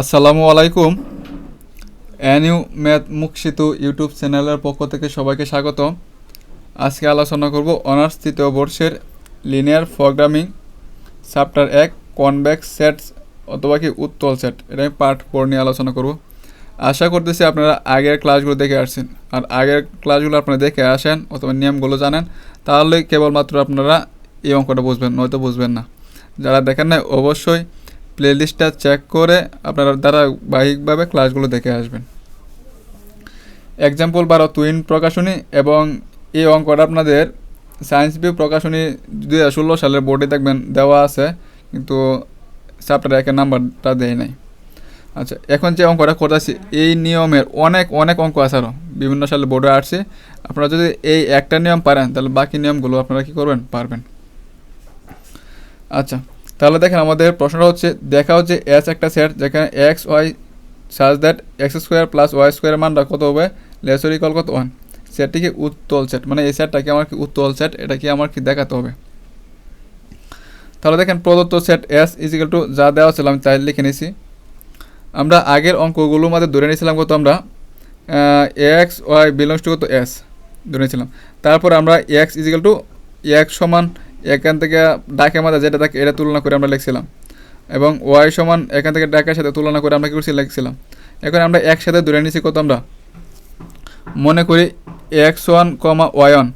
আসসালামু আলাইকুম। অ্যানিউ ম্যাথ মুখ সেতু ইউটিউব চ্যানেলের পক্ষ থেকে সবাইকে স্বাগত আজকে আলোচনা করব অনার্স তৃতীয় বর্ষের লিনিয়ার প্রোগ্রামিং চ্যাপ্টার এক, কনভেক্স সেটস অথবা কি উত্তল সেট। এটা আমি পার্ট ফোর নিয়ে আলোচনা করব। আশা করতেছি আপনারা আগের ক্লাসগুলো দেখে আসছেন। আর আগের ক্লাসগুলো আপনারা দেখে আসেন অথবা নিয়মগুলো জানেন, তাহলে কেবলমাত্র আপনারা এই অঙ্কটা বুঝবেন, নয়তো বুঝবেন না। যারা দেখেন না অবশ্যই প্লেলিস্টটা চেক করে আপনারা ধারাবাহিকভাবে ক্লাসগুলো দেখে আসবেন। এক্সাম্পল বারো টুইন প্রকাশনী এবং এই অঙ্কটা আপনাদের সায়েন্স ভিউ প্রকাশনী দুই হাজার ষোলো সালের বোর্ডে দেখবেন দেওয়া আছে, কিন্তু চ্যাপ্টার একের নাম্বারটা দেয় নাই। আচ্ছা এখন যে অঙ্কটা করতেছি, এই নিয়মের অনেক অনেক অঙ্ক আছে আরও বিভিন্ন সালে বোর্ডে আসছে। আপনারা যদি এই একটা নিয়ম পারেন, তাহলে বাকি নিয়মগুলো আপনারা কী করবেন? পারবেন। আচ্ছা তাহলে দেখেন আমাদের প্রশ্নটা হচ্ছে দেখা হচ্ছে এস একটা সেট যেখানে X Y such that X square plus Y স্কোয়ারের মানটা কত হবে? লেসর ইকল কত? ওয়ান সেটটি কি উত্তল সেট মানে এই সেটটা কি আমার কি উত্তল সেট এটা কি আমার কি দেখাতে হবে? তাহলে দেখেন প্রদত্ত সেট এস ইজিক্যাল টু যা দেওয়া ছিল আমি তাই লিখে নিয়েছি আমরা আগের অঙ্কগুলোর মধ্যে ধরে নিয়েছিলাম কত আমরা? এক্স ওয়াই বিলংস টু কত? এস ধরে নিয়েছিলাম। তারপর আমরা এক্স ইজিক্যাল টু এক্স সমান এখান থেকে ডাকের মধ্যে যেটা থাকে, এটা তুলনা করে আমরা লিখছিলাম। এবং ওয়াই সমান এখান থেকে ডাকের সাথে তুলনা করে আমরা কী করছি, লিখছিলাম। এখন আমরা একসাথে ধরে নিয়েছি কত আমরা? মনে করি X one comma Y one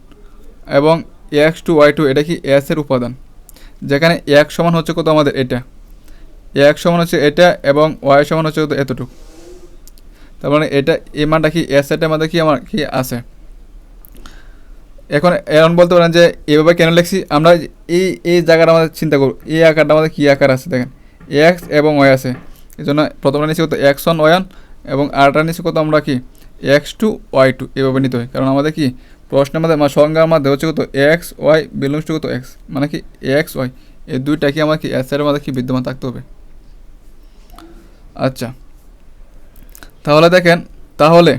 এবং এক্স টু ওয়াই টু এটা কি এস এর উপাদান? যেখানে এক সমান হচ্ছে কত আমাদের? এটা। এক সমান হচ্ছে এটা এবং ওয়াই সমান হচ্ছে কত? এতটুকু। তার মানে এটা, এই মানটা কি এস এটার মধ্যে কি আমার, কি আছে? এখন এমন বলতে পারেন যে এভাবে কেন লিখছি? আমরা এই এই জায়গাটা আমাদের চিন্তা করব। এই আকারটা আমাদের কী আকার আছে দেখেন? এক্স এবং ওয়াই আছে। এই জন্য প্রথমটা নিচ্ছি কত? এক্স ওয়ান ওয়ান এবং আরটা নিচ্ছি কত আমরা কি? এক্স টু ওয়াই টু এভাবে নিতে হয়। কারণ আমাদের কি? প্রশ্নের মধ্যে সংজ্ঞার মধ্যে হচ্ছে কত? এক্স ওয়াই বিলংস টু কত? এক্স মানে কি? এক্স ওয়াই এই দুইটা কি আমার কি? এর মধ্যে কি বিদ্যমান থাকতে হবে? আচ্ছা। তাহলে দেখেন, তাহলে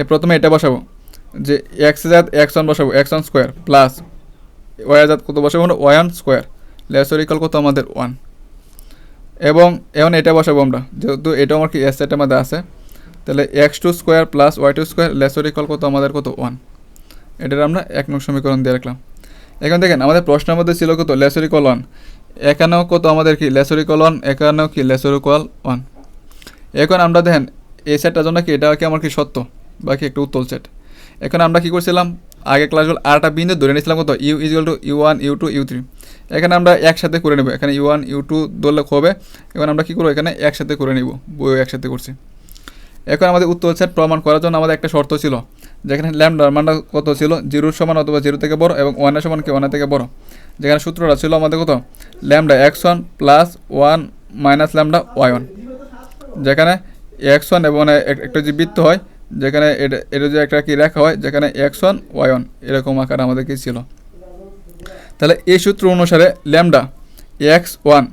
এ প্রথমে এটা বসাবো। যে এক্স জাত এক্স ওয়ান বসাবো X one square plus Y জাত কত বসাবো ওয়ান স্কোয়ার লেসর ইকাল কত আমাদের? ওয়ান এবং এখন এটা বসাবো আমরা। যেহেতু এটা আমার কি এস সেটের মধ্যে আছে, তাহলে X two square plus Y two square lesser equal কত আমাদের? কত? ওয়ান এটার আমরা এক নং সমীকরণ দিয়ে রাখলাম। এখন দেখেন, আমাদের প্রশ্নের মধ্যে ছিল কত? লেসর ইকল ওয়ান এখানেও কত আমাদের কি? লেসর ইকল ওয়ান এখানেও কি? লেসর ইকল ওয়ান এখন আমরা দেখেন, এই সেটটার জন্য কি এটা কি আমার কি সত্য? বা কি একটা উত্তল সেট এখন আমরা কী করছিলাম? আগে ক্লাসগুলো আরটা বিন্দু ধরে নিয়েছিলাম কত? U equal to U one U two U three এখানে আমরা একসাথে করে নেব। এখানে ইউ ওয়ান ইউ টু ধরলে হবে? এখন আমরা কী করব? এখানে একসাথে করে নিব। বইও একসাথে করছি। এখন আমাদের উত্তর সেট প্রমাণ করার জন্য আমাদের একটা শর্ত ছিল। যেখানে ল্যামডার মানটা কত ছিল? জিরোর সমান অথবা জিরো থেকে বড় এবং ওয়ানের সমান কি? ওয়ানের থেকে বড়। যেখানে সূত্রটা ছিল আমাদের কত? Lambda X one plus one minus lambda Y one যেখানে এক্স ওয়ান এবং একটা যে বৃত্ত হয় যেখানে এটা এটা যে একটা কি রেখা হয়, যেখানে এক্স ওয়ান ওয়াই ওয়ান এরকম আকার আমাদের কি ছিল? তাহলে এই সূত্র অনুসারে lambda X one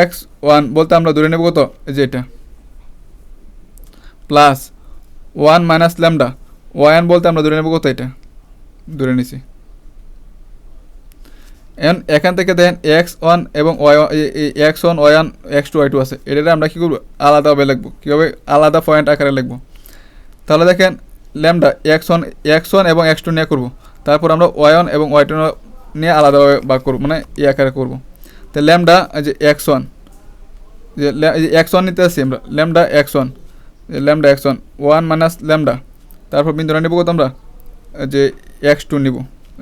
X one বলতে আমরা ধরে নেব কত? এই যে এটা। Plus one minus lambda one বলতে আমরা ধরে নেব কত এটা? ধরে নিছি। এখন এখান থেকে দেখেন এক্স ওয়ান এবং Y X one one X two Y two আছে। এটা আমরা কী করব? আলাদাভাবে লিখব। কীভাবে? আলাদা পয়েন্ট আকারে লিখব। তাহলে দেখেন, lambda X one X one এবং এক্স টু নিয়ে করব। তারপর আমরা ওয়াই ওয়ান এবং ওয়াই টু নিয়ে আলাদাভাবে ভাগ করব মানে এ আকারে করব। তো ল্যামডা যে এক্স ওয়ান, যে এক্স ওয়ান নিতে আসছি আমরা, lambda X one lambda X one one minus lambda. তারপর বিন্দুটা নেব কত আমরা? যে এক্স টু নিব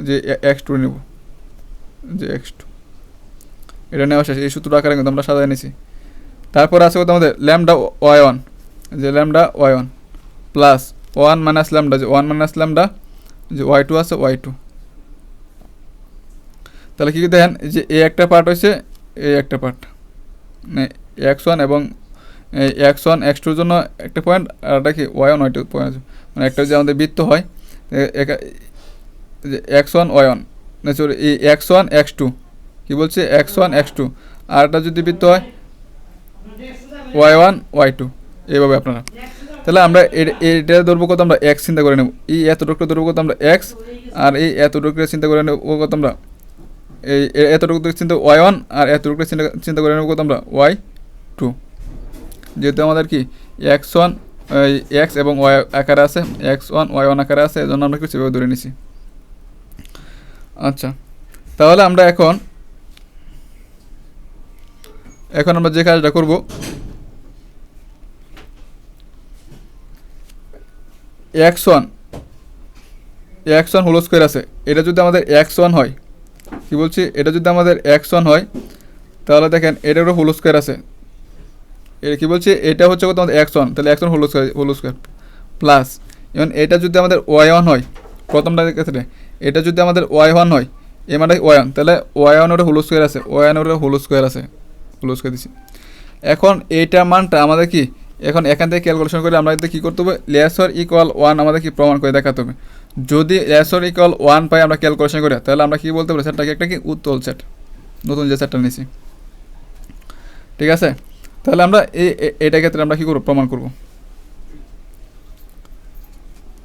যে এক্স টু নিব যে এক্স টু। এটা নেওয়া শেষ, এই সূত্র আকারে কিন্তু আমরা সাজায় নিছি। তারপর আছে কত আমাদের? ল্যামডা ওয়াই ওয়ান যে lambda Y one. Plus one minus lambda, যে ওয়ান মাইনাস ল্যামডা, যে ওয়াই টু আছে ওয়াই টু। তাহলে কী দেখেন যে এ একটা পার্ট হয়েছে, এ একটা পার্ট। মানে এক্স ওয়ান এবং এক্স ওয়ান, এক্স টুর জন্য একটা পয়েন্ট, আর একটা কি, Y one, Y two point মানে একটা যে আমাদের বৃত্ত হয় যে X one, Y one. Sorry এই এক্স ওয়ান, এক্স টু। কী বলছে? X one, X two. আর একটা যদি বৃত্ত হয়, ওয়াই ওয়ান, ওয়াই টু। এইভাবে আপনারা। তাহলে আমরা এটা ধরবো কত আমরা এক্স চিন্তা করে নেব। এই এতটুকু ধরবো কত আমরা এক্স আর এই এতটুকু চিন্তা করে নেব কত আমরা, এই এতটুকু চিন্তা ওয়াই ওয়ান আর এতটুকু চিন্তা চিন্তা করে নেব কত আমরা ওয়াই টু যেহেতু আমাদের কি এক্স ওয়ান এক্স এবং ওয়াই আকারে আছে এক্স ওয়ান ওয়াই ওয়ান আকারে আছে, এজন্য আমরা কি সেভাবে ধরে নিছি। আচ্ছা তাহলে আমরা এখন এখন আমরা যে কাজটা করব X one X one whole square আছে। এটা যদি আমাদের এক্স ওয়ান হয়, কি বলছি? এটা যদি আমাদের এক্স ওয়ান হয়, তাহলে দেখেন এটারও হোল স্কোয়ার আছে। এটা কি বলছি? এটা হচ্ছে কত আমাদের এক্স ওয়ান, তাহলে X one whole square whole square plus. এবং এটা যদি আমাদের ওয়াই ওয়ান হয়, প্রথমটা ক্ষেত্রে এটা যদি আমাদের ওয়াই ওয়ান হয়, এ মানে ওয়াই ওয়ান, তাহলে ওয়াই ওয়ানের হোল স্কোয়ার আছে, ওয়াই ওয়ানের হোল স্কোয়ার আছে, হোল স্কোয়ার দিচ্ছি এখন এইটার মানটা আমাদের কি? এখন এখান থেকে ক্যালকুলেশন করে আমরা কী করতে হবে? লেসর ইকুয়াল ওয়ান আমাদের কি প্রমাণ করে দেখাতে হবে। যদি লেসর ইকুয়াল ওয়ান পাই আমরা ক্যালকুলেশন করি, তাহলে আমরা কি বলতে পারি? সেটটাকে একটা কি? উত্তল সেট নতুন যে সেটটা নিয়েছি। ঠিক আছে? তাহলে আমরা এই এটা ক্ষেত্রে আমরা কী করব? প্রমাণ করব।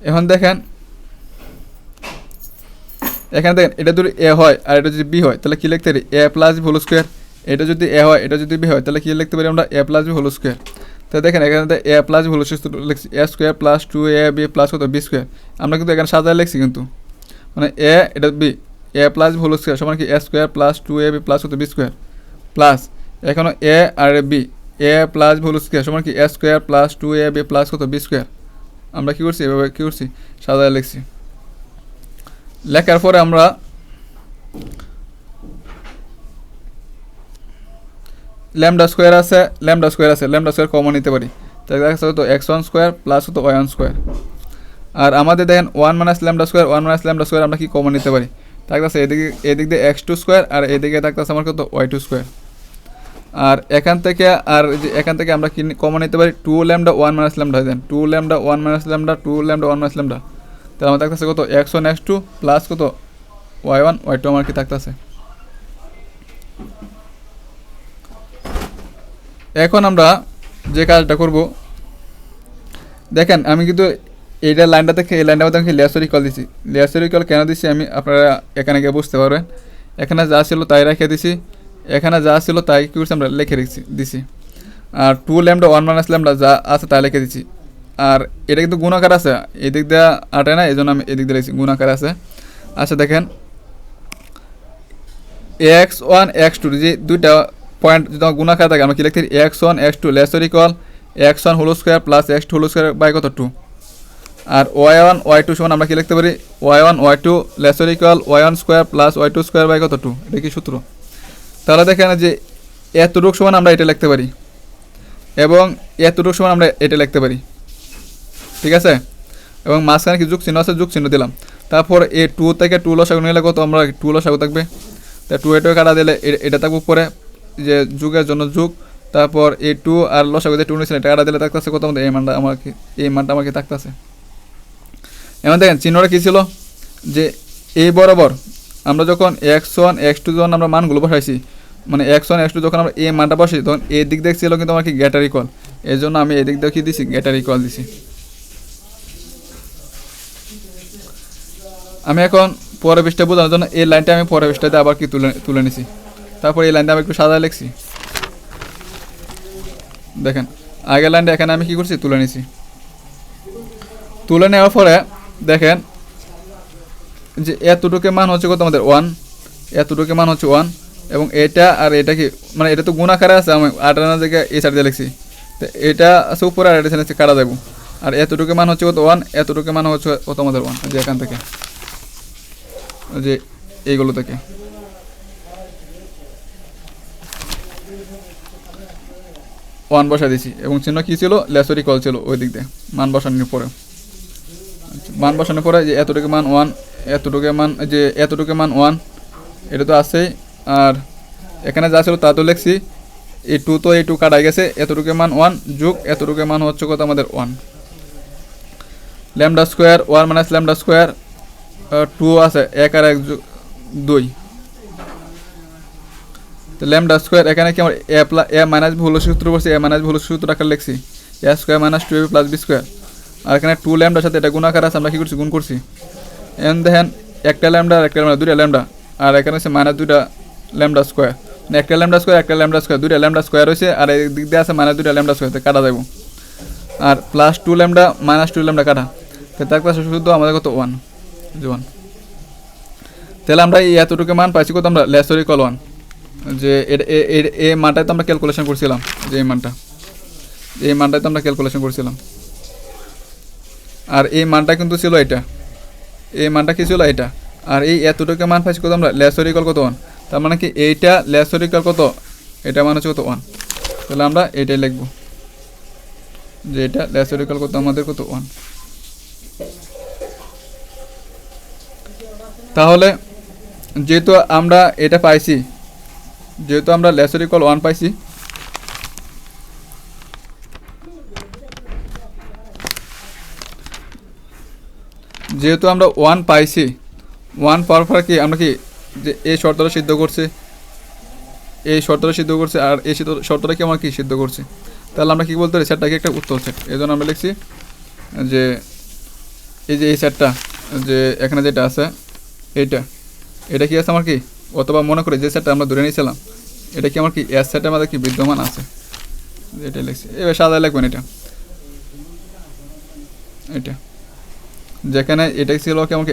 এখন দেখেন, এখানে দেখেন, এটা যদি এ হয় আর এটা যদি বি হয়, তাহলে কী লিখতে পারি? A plus B whole square এটা যদি এ হয়, এটা যদি বি হয়, তাহলে কী লিখতে পারি আমরা? A plus B whole square তো দেখেন, এখানে এ প্লাস ভুল লিখছি A square plus two A B plus কত? বি স্কোয়ার আমরা কিন্তু এখানে সাজায় লিখছি কিন্তু। মানে এ এটা বি এ প্লাস ভুল স্কোয়ার সমান কি? A square plus two A B plus কত? বি স্কোয়ার প্লাস এখানে এ আর বি এ প্লাস ভুল স্কোয়ার সমান কি? A square plus two A B plus কত? বি স্কোয়ার আমরা কী করছি? এভাবে কী করছি? সাদায় লিখছি। লেখার পরে আমরা ল্যামডা স্কোয়ার আছে, ল্যামডা স্কোয়ার আছে, ল্যামডা স্কোয়ার কমন নিতে পারি। তাহলে দেখা যাচ্ছে তো এক্স ওয়ান স্কোয়ার প্লাস হতো ওয়ান স্কোয়ার আর আমাদের দেখেন one minus lambda square one minus lambda square আমরা কি কমন নিতে পারি? থাকতেছে এদিকে, এদিক দিয়ে এক্স টু স্কোয়ার আর এদিকে থাকতেছে আমার কত ওয়াই টু স্কোয়ার আর এখান থেকে, আর যে এখান থেকে আমরা কি কমন নিতে পারি? Two lambda one minus lambda then. Two lambda one minus lambda two lambda one minus lambda. তাহলে আমার থাকতেছে কত X one X two plus কত ওয়াই ওয়ান ওয়াই টু আমার কি থাকতেছে? এখন আমরা যে কাজটা করব, দেখেন, আমি কিন্তু এইটা লাইনটা থেকে এই লাইনটা মধ্যে আমি লেয়াসরি কল দিছি। লেয়াসরি কল কেন দিছি আমি আপনারা এখানে গিয়ে বুঝতে পারবেন। এখানে যা ছিল তাই রেখে দিছি। এখানে যা ছিল তাই কী করছি আমরা লিখে রেখেছি দিছি। আর two lambda one minus lambda যা আছে তাই লিখে দিছি। আর এটা কিন্তু গুণাকার আছে, এদিক দিয়ে আটে না এই জন্য আমি এদিক দিয়ে লিখছি, গুণাকার আছে। আচ্ছা দেখেন এক্স ওয়ান এক্স টু যে দুইটা পয়েন্ট যদি আমার গুণাকার থাকে, আমরা কি লিখতে X one X two lesser equal X one whole square plus X two whole square by কত? টু আর ওয়াই ওয়ান ওয়াই টু সমান আমরা কি লিখতে পারি? Y one Y two lesser equal Y one square plus Y two square by কত? Two এটা কি সূত্র? তাহলে দেখেন যে এতটুক সমান আমরা এটা লিখতে পারি। এবং এতটুক সমান আমরা এটা লিখতে পারি। ঠিক আছে? এবং মাঝখানে কি যুগ চিহ্ন আছে? যুগ চিহ্ন দিলাম। তারপর এ টু থেকে টু লসাগু নিলে কত? আমরা টু লসাগু থাকবে? তা টু এটাও কাটা দিলে এ- এটা থাকবে উপরে। যে যুগের জন্য যুগ, তারপর এ টু আর লসাগু যে টু নিয়েছিলেন, এটা কাটা দিলে থাকতেছে কত আমাদের এই মানটা আমাকে, এই মানটা আমাকে থাকতেছে এমন দেখেন, চিহ্নটা কী ছিল? যে এই বরাবর আমরা যখন এক্স ওয়ান এক্স টু যখন আমরা মানগুলো বসাইছি মানে এক্স ওয়ান এক্স টু যখন আমরা এই মানটা বসাই তখন এই দিক দিয়ে ছিল কিন্তু আমার কি গ্যাটার ইকল এই জন্য আমি এদিক কি দিছি? গ্যাটার ইকল দিছি। আমি এখন পরের পৃষ্ঠা বোঝানোর জন্য এই লাইনটা আমি পরের পৃষ্ঠাতে আবার কি তুলে তুলে নিছি। তারপর এই লাইনটা আমি একটু সাদা লিখছি। দেখেন, আগের লাইনটা এখানে আমি কি করছি? তুলে নিছি। তুলে নেওয়ার পরে দেখেন, যে এতটুকু মান হচ্ছে কত আমাদের? ওয়ান এতটুকু মান হচ্ছে ওয়ান এবং এটা আর এটা কি? মানে এটা তো গুণাকারে আছে, আমি আটানা জায়গায় এই সাইড দিয়ে লিখছি। তো এটা আছে উপরে আর এটা কাটা দেবো আর এতটুকু মান হচ্ছে কত? ওয়ান এতটুকু মান হচ্ছে কত আমাদের? ওয়ান যে এখান থেকে। যে এইগুলো থেকে। ওয়ান বসা দিয়েছি এবং চিহ্ন কী ছিল? লেসরি কল ছিল ওই দিক দিয়ে মান বসানোর পরে। আচ্ছা, মান বসানোর পরে যে এতটুকু মান ওয়ান এতটুকু মান যে এতটুকু মান ওয়ান এটা তো আছেই। আর এখানে যা ছিল তা তো লিখছি এই টু তো এই টু কাটা গেছে এতটুকু মান ওয়ান যুগ এতটুকু মান হচ্ছে কত আমাদের one. Lambda square one minus lambda square two আছে এক আর এক যুগ দুই। তো ল্যামডা স্কোয়ার এখানে কি আমার এ প্লাস এ মাইনাস ভুল সূত্র বসে এ মাইনাস ভুল সূত্র আকার লিখছি। A square minus two A plus B square আর এখানে টু ল্যামডার সাথে এটা গুণাকার আছে, আমরা কী করছি? গুণ করছি। এন দেখেন একটা ল্যামডা আর একটা ল্যামডা দুইটা ল্যামডা আর এখানে হচ্ছে মাইনাস দুইটা ল্যামডা স্কোয়ার একটা ল্যামডা স্কোয়ার একটা ল্যামডা স্কোয়ার দুটা ল্যামডা স্কোয়ার হয়েছে আর এই দিক দিয়ে আছে মাইনাস দুটা ল্যামডা স্কোয়ার কাটা যাব আর plus two lambda minus two lambda কাটা। তো তার পাশে শুধু আমাদের কত? ওয়ান ওয়ান তাহলে আমরা এই এতটুকু মান পাইছি কত আমরা? লেসরি কল ওয়ান যে এ- এই তো আমরা ক্যালকুলেশন করছিলাম, যে এই মানটা। এই মানটায় তো আমরা ক্যালকুলেশন করছিলাম। আর এই মানটা কিন্তু ছিল এটা। এই মানটা কি ছিল এটা? আর এই এতটুকু মান পাইছি কত আমরা? লেসরিকল কত ওয়ান তার মানে কি এইটা লেসরিকল কত? এটা মানে হচ্ছে কত ওয়ান তাহলে আমরা এইটাই লিখব। যে এটা লেসরিকল কত? আমাদের কত ওয়ান তাহলে যেহেতু আমরা এটা পাইছি যেহেতু আমরা লেসরিকল ওয়ান পাইছি। যেহেতু আমরা ওয়ান পাইছি ওয়ান পাওয়ার পর কি আমরা কি যে এই শর্তটা সিদ্ধ করছে? এই শর্তটা সিদ্ধ করছে আর এই শর্তটা কি আমরা কি সিদ্ধ করছে? তাহলে আমরা কি বলতে পারি? সেটটাকে একটা উত্তর সেট এই জন্য আমরা লিখছি যে এই যে এই সেটটা যে এখানে যেটা আছে, এইটা। এটা কি আছে আমার কি? অথবা মনে করি যে সেটটা আমরা ধরে নিয়েছিলাম, এটা কি আমার কি এস সেটের মধ্যে কি বিদ্যমান আছে? এটা লিখছি। এবার সাদা লিখবেন এটা। এটা। যেখানে এটা ছিল কি আমাকে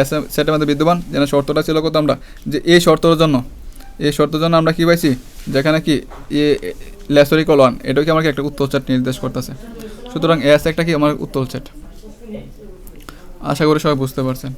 এস সেটের মধ্যে বিদ্যমান যেন শর্তটা ছিল কত আমরা? যে এই শর্তর জন্য। এই শর্তের জন্য আমরা কি পাইছি? যেখানে কি এ লেসরিকল ওয়ান এটাও কি আমাকে একটা উত্তর সেট নির্দেশ করতেছে। সুতরাং এস একটা কি আমার উত্তর সেট আশা করি সবাই বুঝতে পারছেন।